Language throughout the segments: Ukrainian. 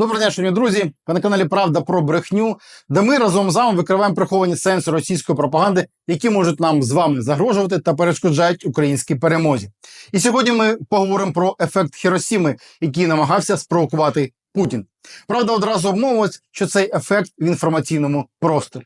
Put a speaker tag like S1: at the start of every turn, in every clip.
S1: Доброго дня, шановні друзі. Ви на каналі Правда про брехню, де ми разом з вами викриваємо приховані сенси російської пропаганди, які можуть нам з вами загрожувати та перешкоджають українській перемозі. І сьогодні ми поговоримо про ефект Хіросіми, який намагався спровокувати Путін. Правда, одразу обмовилась, що цей ефект в інформаційному просторі.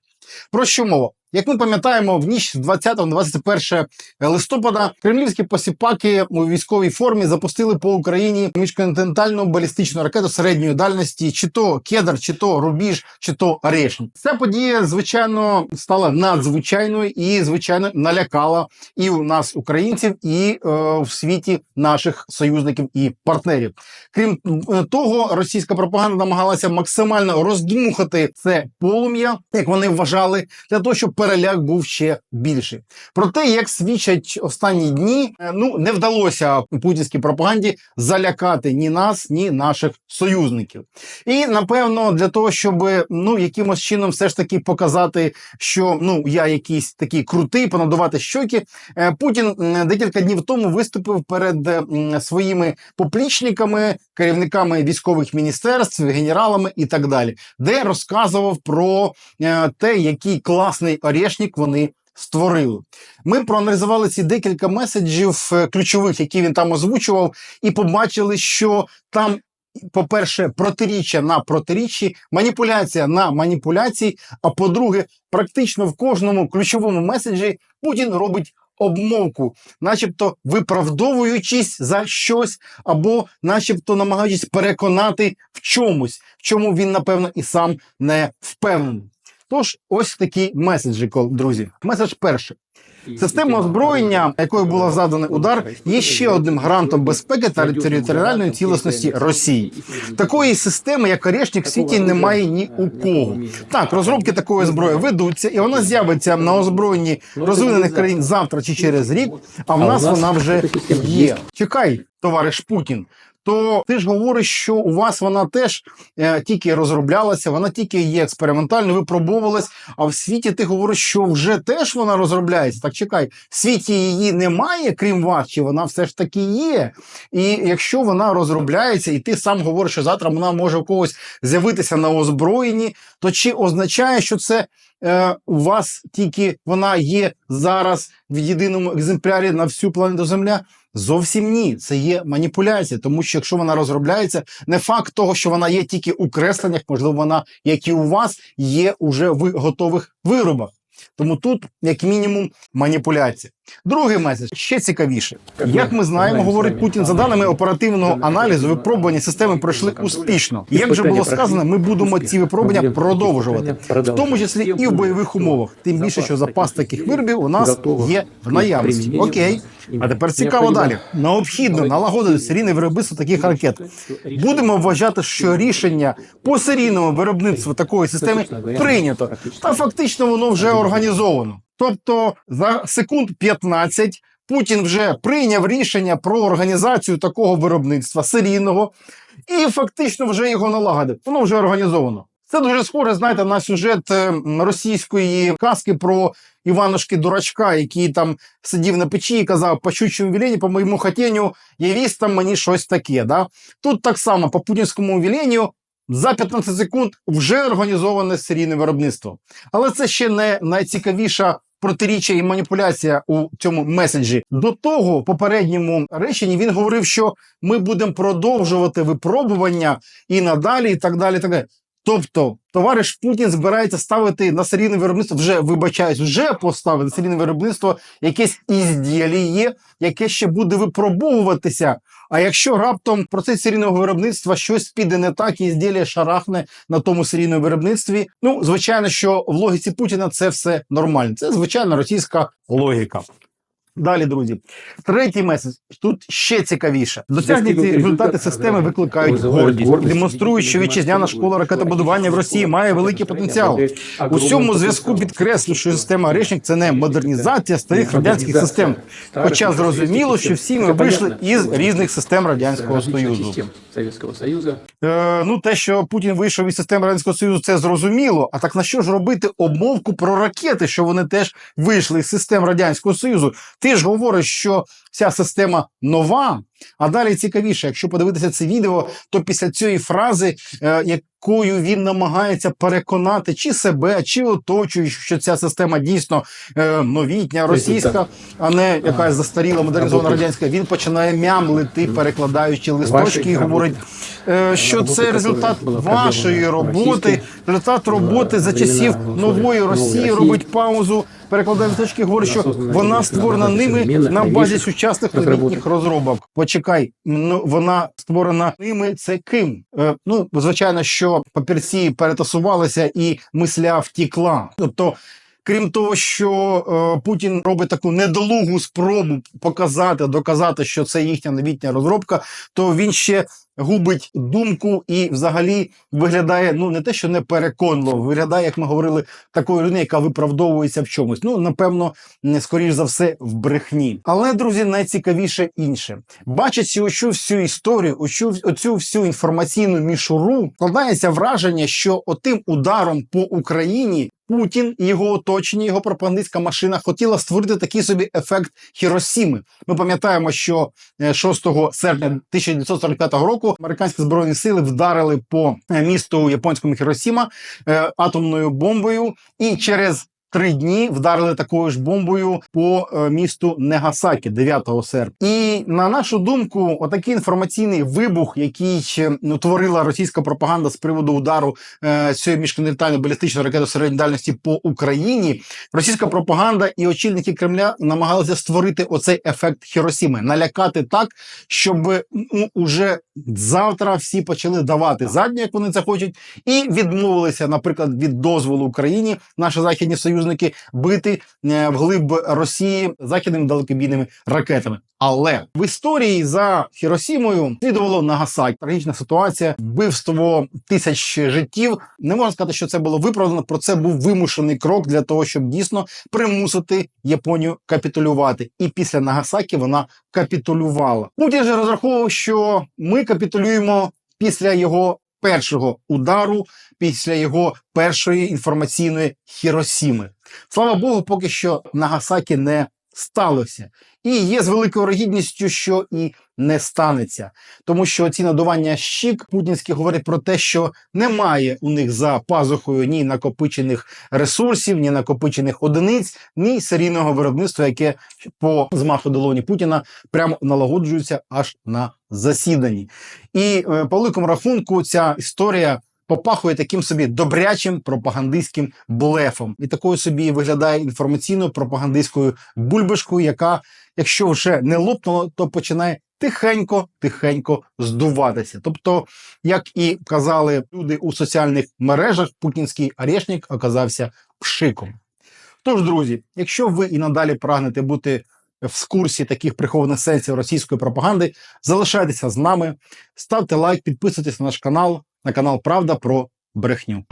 S1: Про що мова? Як ми пам'ятаємо, в ніч з 20 на 21 листопада кремлівські посіпаки у військовій формі запустили по Україні міжконтинентальну балістичну ракету середньої дальності, чи то кедр, чи то рубіж, чи то орешник. Ця подія, звичайно, стала надзвичайною і, звичайно, налякала і у нас, українців, і е, в світі наших союзників і партнерів. Крім е, того, російська пропаганда намагалася максимально роздмухати це полум'я, як вони вважали, для того, щоб переляк був ще більший. Проте, як свідчать останні дні, е, ну не вдалося путінській пропаганді залякати ні нас, ні наших союзників. І напевно, для того, щоб ну якимось чином все ж таки показати, що ну я якийсь такий крутий, понадувати щоки, е, Путін декілька днів тому виступив перед своїми поплічниками, керівниками військових міністерств, генералами і так далі, де розказував про е, те, який класний орешник вони створили. Ми проаналізували ці декілька меседжів е, ключових, які він там озвучував, і побачили, що там. По-перше, протиріччя на протиріччі, маніпуляція на маніпуляції. А по-друге, практично в кожному ключовому меседжі Путін робить обмовку, начебто виправдовуючись за щось, або начебто намагаючись переконати в чомусь, в чому він, напевно, і сам не впевнений. Тож, ось такі меседжі, кол- друзі. Меседж перший. Система озброєння, якою була заданий удар, є ще одним гарантом безпеки та територіальної цілісності Росії. Такої системи, як Орешник, в світі немає ні у кого. Так, розробки такої зброї ведуться, і вона з'явиться на озброєнні розвинених країн завтра чи через рік. А в нас вона вже є. Чекай, товариш Путін. То ти ж говориш, що у вас вона теж е, тільки розроблялася, вона тільки є експериментальною, випробовувалась. А в світі ти говориш, що вже теж вона розробляється. Так чекай, в світі її немає, крім вас, чи вона все ж таки є. І якщо вона розробляється, і ти сам говориш, що завтра вона може у когось з'явитися на озброєнні, то чи означає, що це е, у вас тільки вона є зараз в єдиному екземплярі на всю планету Земля? Зовсім ні, це є маніпуляція, тому що якщо вона розробляється, не факт того, що вона є тільки у кресленнях, можливо, вона, як і у вас, є уже в готових виробах. Тому тут, як мінімум, маніпуляція. Другий меседж ще цікавіше. Як ми знаємо, говорить Путін, за даними оперативного аналізу, випробування системи пройшли успішно. Як вже було сказано, ми будемо ці випробування продовжувати, в тому числі і в бойових умовах. Тим більше, що запас таких виробів у нас є в наявності. Окей, а тепер цікаво далі. Необхідно налагодити серійне виробництво таких ракет. Будемо вважати, що рішення по серійному виробництву такої системи прийнято, та фактично воно вже організовано. Тобто за секунд 15 Путін вже прийняв рішення про організацію такого виробництва серійного і фактично вже його налагодив. Воно вже організовано. Це дуже схоже, знаєте, на сюжет е, російської казки про Іванушки дурачка, який там сидів на печі і казав, по щучому віленню, по моєму хотінню, явість там мені щось таке. Да? Тут так само по путінському віленню за 15 секунд вже організоване серійне виробництво. Але це ще не найцікавіша протиріччя і маніпуляція у цьому меседжі. До того в попередньому реченні він говорив, що ми будемо продовжувати випробування і надалі, і так далі. І так далі. Тобто, товариш Путін збирається ставити на серійне виробництво, вже вибачаюсь, вже поставити на серійне виробництво якесь ізділіє, яке ще буде випробовуватися. А якщо раптом в процесі серійного виробництва щось піде не так, і ізділля шарахне на тому серійному виробництві, ну звичайно, що в логіці Путіна це все нормально. Це звичайна російська логіка. Далі, друзі, третій меседж. Тут ще цікавіше. Досягнуті результати системи викликають гордість, демонструють, що вітчизняна школа ракетобудування в Росії має великий потенціал. У цьому зв'язку підкреслю, що система Орешник – це не модернізація. старих радянських систем. Хоча зрозуміло, що всі ми вийшли із різних систем радянського союзу. Е, ну, те, що Путін вийшов із системи радянського союзу, це зрозуміло. А так на що ж робити обмовку про ракети, що вони теж вийшли із систем радянського союзу? Ти ж говориш, що вся система нова. А далі цікавіше, якщо подивитися це відео, то після цієї фрази, е, якою він намагається переконати чи себе, чи оточуючих, що ця система дійсно е, новітня, російська, а не якась застаріла модернізована радянська, він починає мямлити, перекладаючи листочки, і говорить, е, що це результат вашої роботи, результат роботи за часів
S2: нової
S1: нової
S2: Росії.
S1: Робить паузу, перекладає листочки, говорить, що вона створена ними на базі
S2: новіших
S1: сучасних новітніх розробок. Почекай, ну вона створена ними. Це ким? Е, ну звичайно, що папірці перетасувалися і мисля втікла. Тобто. Крім того, що е, Путін робить таку недолугу спробу показати, доказати, що це їхня новітня розробка, то він ще губить думку і взагалі виглядає ну не те, що не переконливо, виглядає, як ми говорили, такою людиною, яка виправдовується в чомусь. Ну напевно, не скоріш за все в брехні. Але друзі, найцікавіше інше, бачачи оцю всю історію, оцю, оцю всю інформаційну мішуру, складається враження, що отим ударом по Україні. Путін і його оточення, його пропагандистська машина хотіла створити такий собі ефект Хіросіми. Ми пам'ятаємо, що е, 6 серпня 1945 року американські збройні сили вдарили по е, місту японському Хіросіма е, атомною бомбою, і через Три дні вдарили такою ж бомбою по е, місту Негасакі 9 серпня. І на нашу думку, отакий інформаційний вибух, який е, ну, творила російська пропаганда з приводу удару е, цієї міжконтинентальної балістичної ракети середньої дальності по Україні, російська пропаганда і очільники Кремля намагалися створити оцей ефект Хіросіми, налякати так, щоб ну, уже завтра всі почали давати задні, як вони це хочуть, і відмовилися, наприклад, від дозволу Україні, наші західні союзники, бити е, вглиб Росії західними далекобійними ракетами. Але в історії за Хіросімою слідувало Нагасакі. Трагічна ситуація, вбивство тисяч життів. Не можна сказати, що це було виправдано. Про це був вимушений крок для того, щоб дійсно примусити Японію капітулювати. І після Нагасакі вона капітулювала. Путін же розраховував, що ми капітулюємо після його першого удару, після його першої інформаційної Хіросіми. Слава Богу, поки що Нагасакі не сталося. І є з великою вирогідністю, що і не станеться, тому що ці надування щік путінські говорять про те, що немає у них за пазухою ні накопичених ресурсів, ні накопичених одиниць, ні серійного виробництва, яке по змаху долоні Путіна прямо налагоджується аж на засіданні. І е, по великому рахунку ця історія. Попахує таким собі добрячим пропагандистським блефом, і такою собі виглядає інформаційною пропагандистською бульбашкою, яка, якщо вже не лопнула, то починає тихенько, тихенько здуватися. Тобто, як і казали люди у соціальних мережах, путінський орешник оказався пшиком. Тож, друзі, якщо ви і надалі прагнете бути в курсі таких прихованих сенсів російської пропаганди, залишайтеся з нами, ставте лайк, підписуйтесь на наш канал, на канал Правда про брехню.